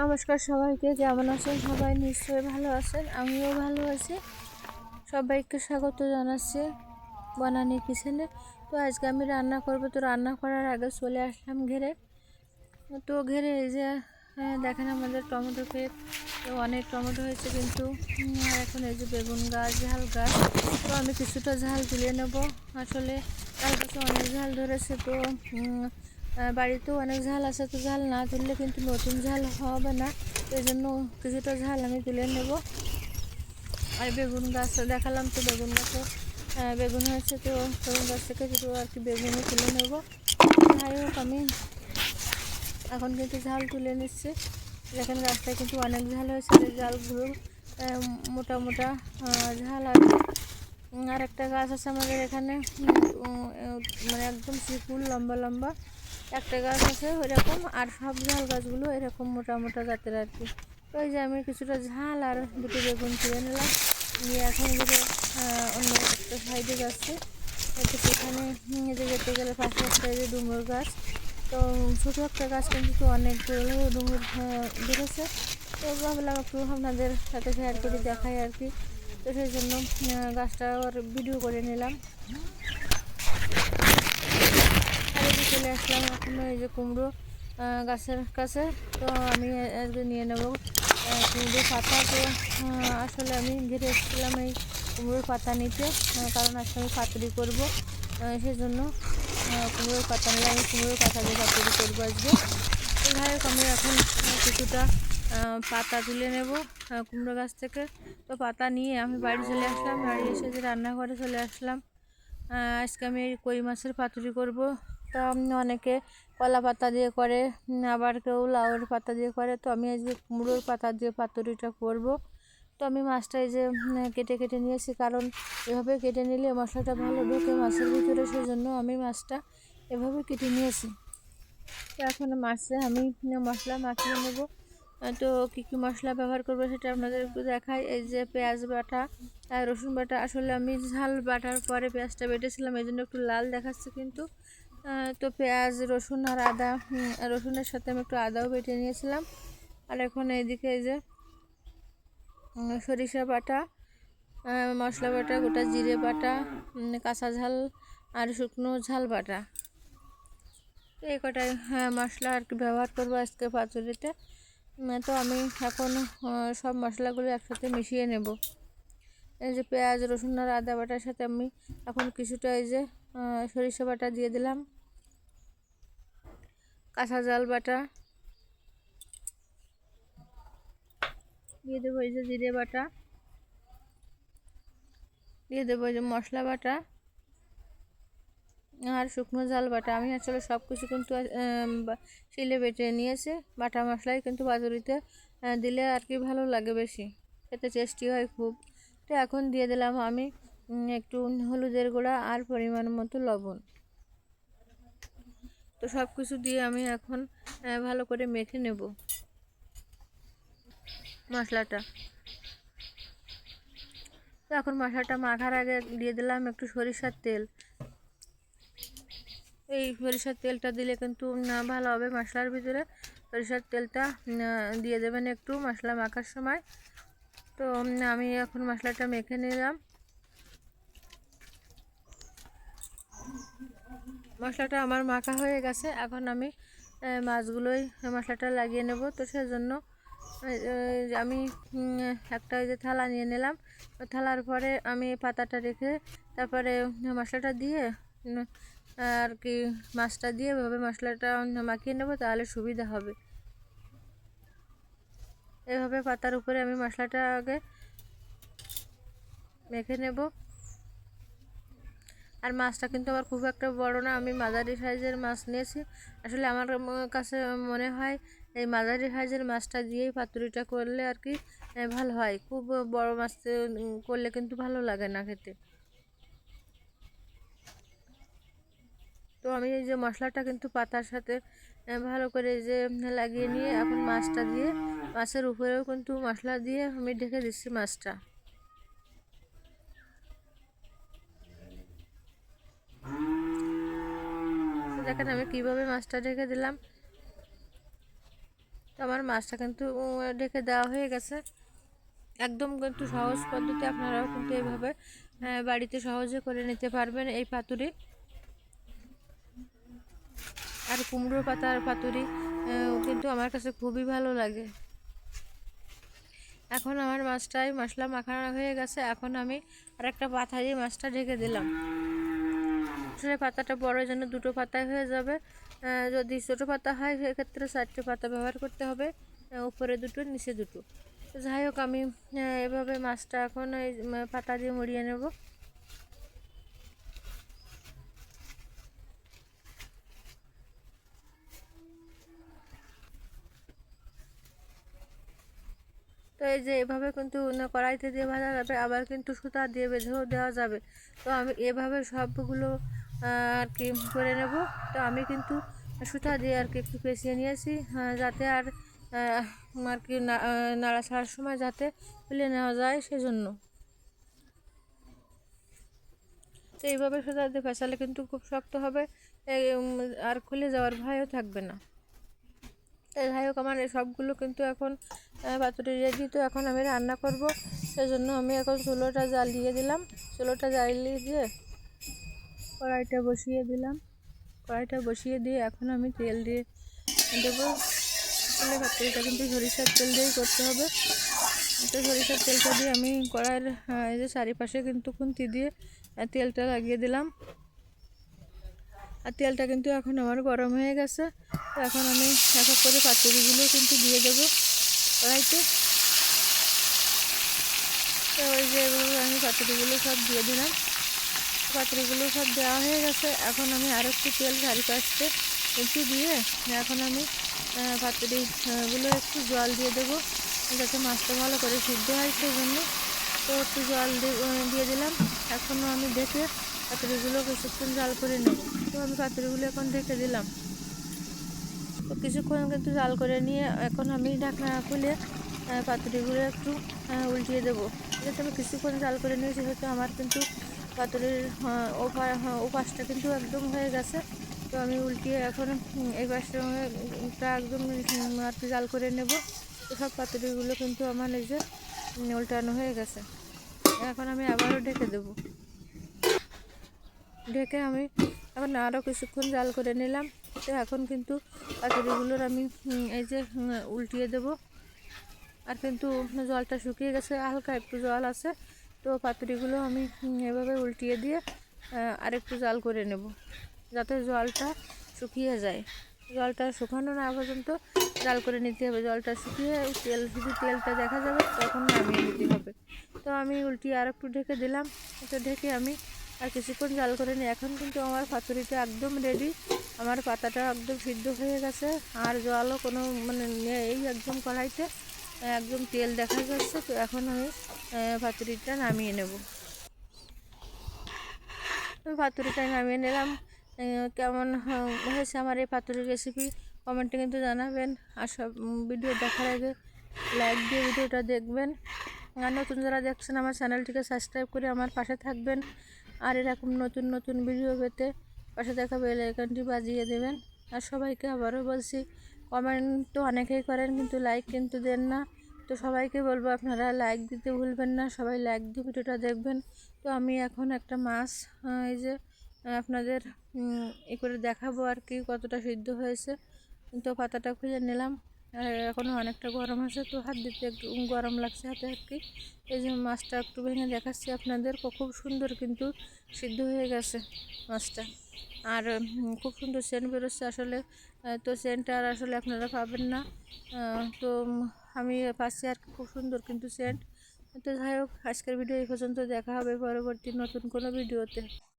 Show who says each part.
Speaker 1: নমস্কার সবাইকে কেমন আছেন? সবাই নিশ্চয়ই ভালো আছেন আমিও ভালো আছি। সবাইকে স্বাগত জানাচ্ছি বনানি কিচেনে। তো আজকে আমি রান্না করব তো রান্না করার আগে চলে আসলাম ঘেরে। তো ঘেরে এই যে হ্যাঁ, দেখেন আমাদের টমেটো ক্ষেত অনেক টমেটো হয়েছে কিন্তু এখন এই যে বেগুন গাছ ঝাল গাছ। তো আমি কিছুটা ঝাল তুলে নেব। আসলে তার কাছে অনেক ঝাল ধরেছে তো বাড়িতেও অনেক ঝাল আছে, তো ঝাল না তুললে কিন্তু নতুন ঝাল হবে না। এই জন্য কিছুটা ঝাল আমি তুলে নেব। আর বেগুন গাছ দেখালাম তো, বেগুন গাছে বেগুন হয়েছে তো, বেগুন গাছ থেকে কিছু আর কি বেগুনও তুলে নেব। যাই হোক, আমি এখন কিন্তু ঝাল তুলে নিচ্ছে। দেখেন গাছটায় কিন্তু অনেক ঝাল হয়েছে ঝালগুলো মোটা মোটা ঝাল আছে। আর একটা গাছ আছে আমাদের এখানে মানে একদম শিকুল লম্বা লম্বা। একটা গাছ আছে ওইরকম আর সব ঝাল গাছগুলো এরকম মোটা মোটা জাতের আর কি। তো এই যে আমি কিছুটা ঝাল আর দুটো বেগুন তুলে নিলাম। নিয়ে এখন যদি অন্য একটা সাইডে যাচ্ছে। সেখানে নিয়ে যে যেতে গেলে পাশে একটা যে ডুমুর গাছ। তো ছোটো একটা গাছ কিন্তু অনেকগুলো ডুমুর আহ, বেড়েছে। তো ভাবলাম একটু আপনাদের সাথে শেয়ার করে দেখাই আর কি। তো সেই জন্য গাছটা আবার ভিডিও করে নিলাম। যে চলে আসলাম এখন এই যে কুমড়ো গাছের কাছে। তো আমি আজকে নিয়ে নেব আহ, কুমড়ো পাতা। তো আসলে আমি ঘিরে এসেছিলাম এই কুমড়োর পাতা নিতে কারণ আজকে আমি পাতুরি করব আহ, সেই জন্য কুমড়োর পাতা নিলে আমি কুমড়োর পাতা দিয়ে পাতুরি করব আজকে। তো যাই হোক আমি এখন কিছুটা পাতা তুলে নেব কুমড়ো গাছ থেকে। তো পাতা নিয়ে আমি বাড়ি চলে আসলাম বাড়ি এসে যে রান্নাঘরে চলে আসলাম আজকে আমি কই মাছের পাতুরি করব। তা অনেকে কলা পাতা দিয়ে করে আবার কেউ লাউয়ের পাতা দিয়ে করে। তো আমি আজকে কুমড়োর পাতা দিয়ে পাতুরিটা করব, তো আমি মাছটা এই যে কেটে কেটে নিয়েছি। কারণ এভাবে কেটে নিলে মশলাটা ভালো ঢোকে মাছের ভিতরে সেই জন্য আমি মাছটা এভাবে কেটে নিয়েছি। তো এখন মাছে আমি মশলা মাখিয়ে নেব। তো কী কী মশলা ব্যবহার করব সেটা আপনাদের একটু দেখাই। এই যে পেঁয়াজ বাটা আর রসুন বাটা। আসলে আমি ঝাল বাটার পরে পেঁয়াজটা বেটেছিলাম এই জন্য একটু লাল দেখাচ্ছে কিন্তু। তো পেঁয়াজ রসুন আর আদা রসুনের সাথে আমি একটু আদাও বেটে নিয়েছিলাম। আর এখন এইদিকে এই যে সরিষা বাটা মশলা বাটা গোটা জিরে বাটা কাঁচা ঝাল আর শুকনো ঝাল বাটা। এই কটাই হ্যাঁ মশলা আর কি ব্যবহার করব আজকে পাতুরিতে উম, তো আমি এখন সব মশলাগুলো একসাথে মিশিয়ে নেব। এই যে পেঁয়াজ রসুন আর আদা বাটার সাথে আমি এখন কিছুটা এই যে সরিষা বাটা দিয়ে দিলাম। কাঁচা জাল বাটা। দিয়ে দেবো এই যে জিরে বাটা। দিয়ে দেবো যে মশলা বাটা। আর শুকনো ঝাল বাটা। আমি আসলে সব কিছু কিন্তু শিলে বেটে নিয়েছি। বাটা মশলাই কিন্তু আহ, দিলে আর কি ভালো লাগে বেশি। খেতে টেস্টি হয় খুব। তো এখন দিয়ে দিলাম আমি একটু হলুদের গুঁড়া আর পরিমাণ মতো লবণ। তো সব কিছু দিয়ে আমি এখন ভালো করে মেখে নেব মশলাটা। তো এখন মশলাটা মাখার আগে দিয়ে দিলাম একটু সরিষার তেল। এই সরিষার তেলটা দিলে কিন্তু না, ভালো হবে মশলার ভিতরে। সরিষার তেলটা দিয়ে দেবেন একটু মশলা মাখার সময়। তো আমি এখন মশলাটা মেখে নিলাম। মশলাটা আমার মাখা হয়ে গেছে। এখন আমি মাছগুলোই মশলাটা লাগিয়ে নেব। তো সেজন্য আমি একটা ওই যে থালা নিয়ে নিলাম। থালার পরে আমি পাতাটা রেখে তারপরে মশলাটা দিয়ে আর কি মাছটা দিয়ে এভাবে মশলাটা মাখিয়ে নেব, তাহলে সুবিধা হবে। এভাবে পাতার উপরে আমি মশলাটা আগে মেখে নেব। আর মাছটা কিন্তু আমার খুব একটা বড় না, আমি মাঝারি সাইজের মাছ নিয়েছি। আসলে আমার কাছে মনে হয় এই মাঝারি সাইজের মাছটা দিয়েই পাতুরিটা করলে আর কি ভালো হয়। খুব বড় মাছ করলে কিন্তু ভালো লাগে না খেতে। তো আমি এই যে মশলাটা কিন্তু পাতার সাথে ভালো করে যে লাগিয়ে নিয়ে এখন মাছটা দিয়ে, মাছের উপরেও কিন্তু মশলা দিয়ে আমি ঢেকে দিচ্ছি মাছটা তো দেখেন আমি কীভাবে মাছটা ঢেকে দিলাম। তো আমার মাছটা কিন্তু ঢেকে দেওয়া হয়ে গেছে। একদম কিন্তু সহজ পদ্ধতি, আপনারাও কিন্তু এইভাবে বাড়িতে সহজে করে নিতে পারবেন এই পাতুরি। আর কুমড়ো পাতার পাতুরি কিন্তু আমার কাছে খুবই ভালো লাগে। এখন আমার মাছটাই মশলা মাখানো হয়ে গেছে। এখন আমি আর একটা পাতা দিয়ে মাছটা ঢেকে দিলাম। আসলে পাতাটা বড় জন্য দুটো পাতায় হয়ে যাবে। যদি ছোটো পাতা হয়, সেক্ষেত্রে চারটে পাতা ব্যবহার করতে হবে উপরে দুটো, নিচে দুটো। তো যাই হোক, আমি এভাবে মাছটা এখন ওই পাতা দিয়ে মুড়িয়ে নেব। তো এই যে এভাবে কিন্তু কড়াইতে দিয়ে ভাজা যাবে, আবার কিন্তু সুতা দিয়ে বেঁধেও দেওয়া যাবে। তো আমি এভাবে সবগুলো আর কি করে নেব। তো আমি কিন্তু সুতা দিয়ে আর কি একটু পেঁচিয়ে নিয়েছি যাতে আর আর কি নাড়া ছাড়ার সময় যাতে খুলে নেওয়া যায় সেজন্য। তো এইভাবে সুতা দিয়ে পেঁচালে কিন্তু খুব শক্ত হবে আর খুলে যাওয়ার ভয়ও থাকবে না। তাই যাই হোক, আমার সবগুলো কিন্তু এখন পাতুরি রেডি তো এখন আমি রান্না করব। সেজন্য আমি এখন চুলোটা জ্বালিয়ে দিলাম। চুলোটা জ্বালিয়ে দিয়ে কড়াইটা বসিয়ে দিলাম। কড়াইটা বসিয়ে দিয়ে এখন আমি তেল দিয়ে দেবো। আসলে পাতুরিটা কিন্তু সরিষার তেল দিয়েই করতে হবে। তো সরিষার তেলটা দিয়ে আমি কড়াইয়ের এই যে চারিপাশে কিন্তু খুন্তি দিয়ে তেলটা লাগিয়ে দিলাম। আর তেলটা কিন্তু এখন আমার গরম হয়ে গেছে। তো এখন আমি এক এক করে পাতুরিগুলো কিন্তু দিয়ে দেবো কড়াইতে। তো ওই যে আমি পাতুরিগুলো সব দিয়ে দিলাম। পাতুরিগুলো সব দেওয়া হয়ে গেছে। এখন আমি আর একটু তেল চারিপাশে একটু দিয়ে এখন আমি পাতুরিগুলো একটু জল দিয়ে দেবো যাতে মাছটা ভালো করে সিদ্ধ হয় সেই জন্য তো একটু জল দিয়ে দিলাম। এখনও আমি দেখে পাতুরিগুলো কিছুক্ষণ জাল করে নেব। তো আমি পাতুরিগুলো এখন দেখে দিলাম। তো কিছুক্ষণ কিন্তু জাল করে নিয়ে এখন আমি ঢাকনা খুলে পাতুরিগুলো একটু উল্টিয়ে দেবো। যাতে আমি কিছুক্ষণ জাল করে নিয়েছি হয়তো আমার কিন্তু পাতুরির আহ, ওপা হ্যাঁ, ওপাশটা কিন্তু একদম হয়ে গেছে। তো আমি উল্টিয়ে এখন এই পাশটা একদম আর কি জাল করে নেব। তো সব পাতুরিগুলো কিন্তু আমার এই যে উল্টানো হয়ে গেছে। এখন আমি আবারও ঢেকে দেবো। ঢেকে আমি এখন আরও কিছুক্ষণ জাল করে নিলাম। তো এখন কিন্তু পাতুরিগুলোর আমি এই যে উল্টিয়ে দেব। আর কিন্তু জলটা শুকিয়ে গেছে হালকা একটু জল আছে। তো পাতুরিগুলো আমি এভাবে উল্টিয়ে দিয়ে আরেকটু জাল করে নেব, যাতে জলটা শুকিয়ে যায়। জলটা শুকানো না পর্যন্ত জাল করে নিতে হবে। জলটা শুকিয়ে তেল শুধু তেলটা দেখা যাবে, তখন নামিয়ে নিতে হবে। তো আমি উল্টিয়ে আর একটু ঢেকে দিলাম। তো ঢেকে আমি আর কিছুক্ষণ জাল করে নিই। এখন কিন্তু আমার পাতুরিটা একদম রেডি আমার পাতাটা একদম সিদ্ধ হয়ে গেছে। আর জলও কোনো মানে নেই একদম কড়াইতে। একদম তেল দেখা যাচ্ছে, তো এখন আমি পাতুরিটা নামিয়ে নেব। পাতুরিটা নামিয়ে নিলাম। কেমন হয়েছে আমার এই পাতুরির রেসিপি কমেন্টে কিন্তু জানাবেন। আর সব ভিডিও দেখার আগে লাইক দিয়ে ভিডিওটা দেখবেন। আর নতুন যারা দেখছেন, আমার চ্যানেলটিকে সাবস্ক্রাইব করে আমার পাশে থাকবেন। আর এরকম নতুন নতুন ভিডিও পেতে পাশে দেখা বেল বাজিয়ে দেবেন। আর সবাইকে আবারও বলছি কমেন্ট তো অনেকেই করেন, কিন্তু লাইক কিন্তু দেন না। তো সবাইকে বলব আপনারা লাইক দিতে ভুলবেন না, সবাই লাইক দিয়ে ভিডিওটা দেখবেন। তো আমি এখন একটা মাছ এই যে আপনাদের ই করে দেখাবো আর কি কতটা সিদ্ধ হয়েছে। তো পাতাটা খুঁজে নিলাম, আর এখনও অনেকটা গরম আছে তো হাত দিতে একটু গরম লাগছে হাতে আর কি। এই যে মাছটা একটু ভেঙে দেখাচ্ছি আপনাদের খুব সুন্দর কিন্তু সিদ্ধ হয়ে গেছে মাছটা। আর খুব সুন্দর সেন্ট বেরোচ্ছে আসলে। তো সেন্টটা আর আসলে আপনারা পাবেন না। তো আমি পাচ্ছি আর খুব সুন্দর কিন্তু সেন্ট। তো যাই হোক, আজকের ভিডিও এই পর্যন্ত। দেখা হবে পরবর্তী নতুন কোনো ভিডিওতে।